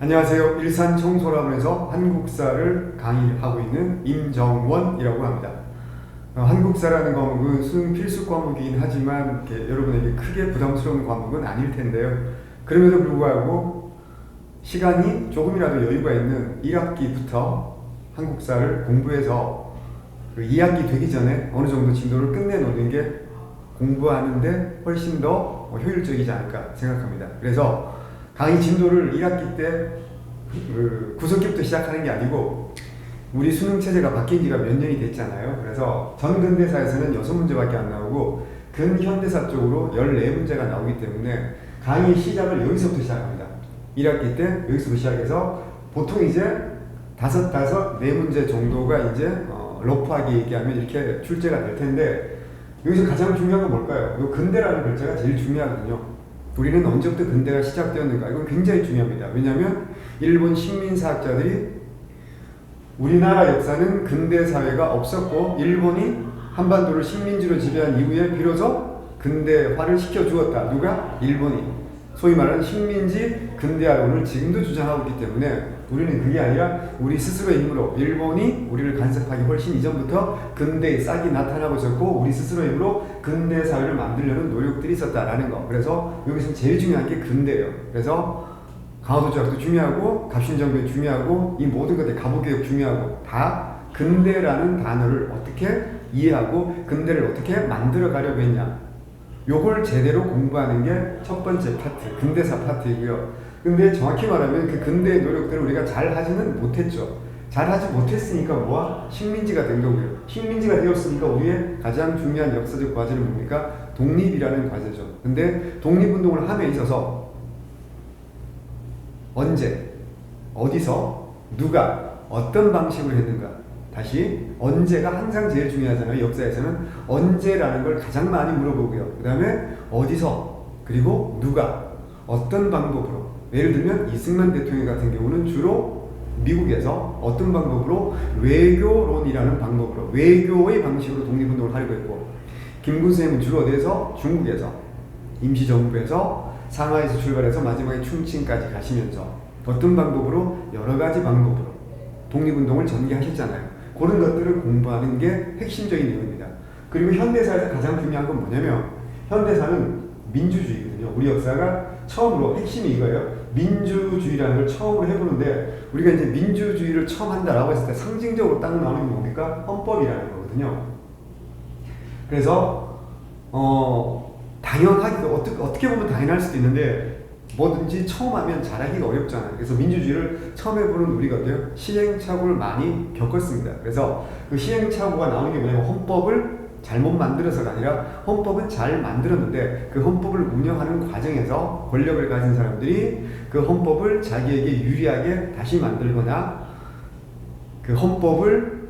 안녕하세요. 일산 청소라문에서 한국사를 강의하고 있는 임정원이라고 합니다. 어, 한국사라는 과목은 수능 필수 과목이긴 하지만 여러분에게 크게 부담스러운 과목은 아닐 텐데요. 그럼에도 불구하고 시간이 조금이라도 여유가 있는 1학기부터 한국사를 공부해서 그 2학기 되기 전에 어느 정도 진도를 끝내놓는 게 공부하는데 훨씬 더 효율적이지 않을까 생각합니다. 그래서 강의 진도를 1학기 때 그 구석기부터 시작하는 게 아니고 우리 수능 체제가 바뀐 지가 몇 년이 됐잖아요. 그래서 전근대사에서는 6문제밖에 안 나오고 근현대사 쪽으로 14문제가 나오기 때문에 강의 시작을 여기서부터 시작합니다. 1학기 때 여기서부터 시작해서 보통 이제 다섯 다섯 네 문제 정도가 이제 어, 러프하게 얘기하면 이렇게 출제가 될 텐데 여기서 가장 중요한 건 뭘까요? 이 근대라는 글자가 제일 중요하거든요. 우리는 언제부터 근대가 시작되었는가? 이건 굉장히 중요합니다. 왜냐하면 일본 식민사학자들이 우리나라 역사는 근대 사회가 없었고 일본이 한반도를 식민지로 지배한 이후에 비로소 근대화를 시켜 주었다. 누가? 일본이. 소위 말하는 식민지 근대화론을 지금도 주장하고 있기 때문에 우리는 그게 아니라 우리 스스로의 힘으로 일본이 우리를 간섭하기 훨씬 이전부터 근대의 싹이 나타나고 있었고 우리 스스로의 힘으로 근대 사회를 만들려는 노력들이 있었다라는 거. 그래서 여기서 제일 중요한 게 근대예요. 그래서 강화도 조약도 중요하고 갑신정변 중요하고 이 모든 것들 가부교육 중요하고 다 근대라는 단어를 어떻게 이해하고 근대를 어떻게 만들어 가려고 했냐 요걸 제대로 공부하는 게 첫 번째 파트 근대사 파트이고요 근데 정확히 말하면 그 근대의 노력들을 우리가 잘 하지는 못했죠 잘 하지 못했으니까 뭐야? 식민지가 된 거고요 식민지가 되었으니까 우리의 가장 중요한 역사적 과제는 뭡니까? 독립이라는 과제죠 근데 독립운동을 함에 있어서 언제, 어디서, 누가, 어떤 방식으로 했는가. 다시 언제가 항상 제일 중요하잖아요. 역사에서는 언제라는 걸 가장 많이 물어보고요. 그 다음에 어디서, 그리고 누가, 어떤 방법으로. 예를 들면 이승만 대통령 같은 경우는 주로 미국에서 어떤 방법으로 외교론이라는 방법으로 외교의 방식으로 독립운동을 하려고 했고 김구쌤은 주로 어디에서 중국에서 임시정부에서 상하이에서 출발해서 마지막에 충칭까지 가시면서 어떤 방법으로 여러 가지 방법으로 독립운동을 전개하셨잖아요. 그런 것들을 공부하는 게 핵심적인 내용입니다. 그리고 현대사에서 가장 중요한 건 뭐냐면 현대사는 민주주의거든요. 우리 역사가 처음으로 핵심이 이거예요. 민주주의라는 걸 처음으로 해보는데 우리가 이제 민주주의를 처음 한다라고 했을 때 상징적으로 딱 나오는 게 뭡니까? 헌법이라는 거거든요. 그래서 어 당연하기도 어떻게 어떻게 보면 당연할 수도 있는데 뭐든지 처음 하면 잘하기가 어렵잖아요. 그래서 민주주의를 처음 해보는 우리가 어때요? 시행착오를 많이 겪었습니다. 그래서 그 시행착오가 나오는 게 뭐냐면 헌법을 잘못 만들어서가 아니라 헌법은 잘 만들었는데 그 헌법을 운영하는 과정에서 권력을 가진 사람들이 그 헌법을 자기에게 유리하게 다시 만들거나 그 헌법을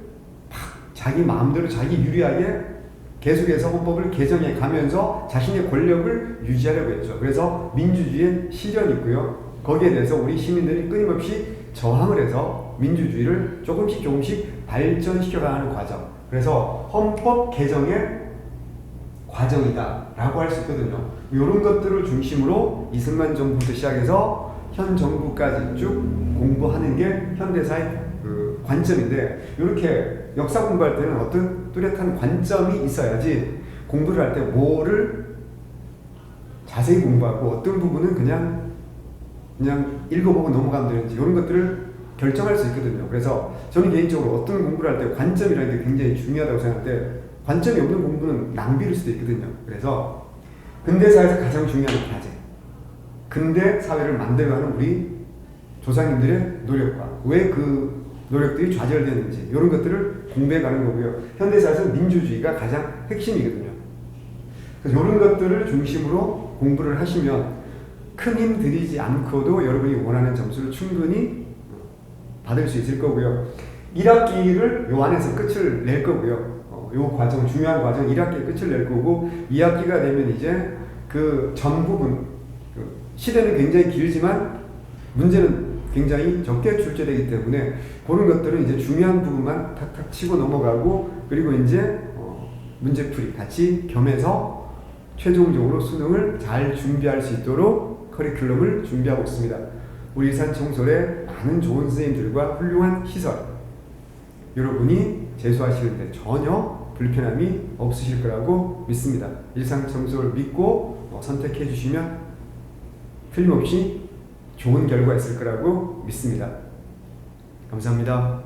자기 마음대로 자기 유리하게 계속해서 헌법을 개정해 가면서 자신의 권력을 유지하려고 했죠. 그래서 민주주의의 실현이 있고요. 거기에 대해서 우리 시민들이 끊임없이 저항을 해서 민주주의를 조금씩 조금씩 발전시켜가는 과정. 그래서 헌법 개정의 과정이다라고 할 수 있거든요. 이런 것들을 중심으로 이승만 정부부터 시작해서 현 정부까지 쭉 공부하는 게 현대사의 그 관점인데 이렇게 역사 공부할 때는 어떤 뚜렷한 관점이 있어야지 공부를 할 때 뭐를 자세히 공부하고 어떤 부분은 그냥 그냥 읽어보고 넘어가면 되는지 이런 것들을 결정할 수 있거든요. 그래서 저는 개인적으로 어떤 공부를 할 때 관점이라는 게 굉장히 중요하다고 생각하는데 관점이 없는 공부는 낭비일 수도 있거든요. 그래서 근대사에서 가장 중요한 과제, 근대 사회를 만들어가는 우리 조상님들의 노력과 왜 그 노력들이 좌절되는지 이런 것들을 가는 거고요. 현대사에서는 민주주의가 가장 핵심이거든요. 그래서 이런 것들을 중심으로 공부를 하시면 큰 힘 들이지 않고도 여러분이 원하는 점수를 충분히 받을 수 있을 거고요. 1학기를 요 안에서 끝을 낼 거고요. 어, 요 과정, 중요한 과정 1학기 끝을 낼 거고 2학기가 되면 이제 그 전 부분, 그 시대는 굉장히 길지만 문제는 굉장히 적게 출제되기 때문에 그런 것들은 이제 중요한 부분만 탁탁 치고 넘어가고 그리고 이제 어 문제풀이 같이 겸해서 최종적으로 수능을 잘 준비할 수 있도록 커리큘럼을 준비하고 있습니다. 우리 산청소의 많은 좋은 선생님들과 훌륭한 시설 여러분이 재수하시는데 전혀 불편함이 없으실 거라고 믿습니다. 일상 청소를 믿고 어, 선택해 주시면 틀림없이 좋은 결과 있을 거라고 믿습니다. 감사합니다.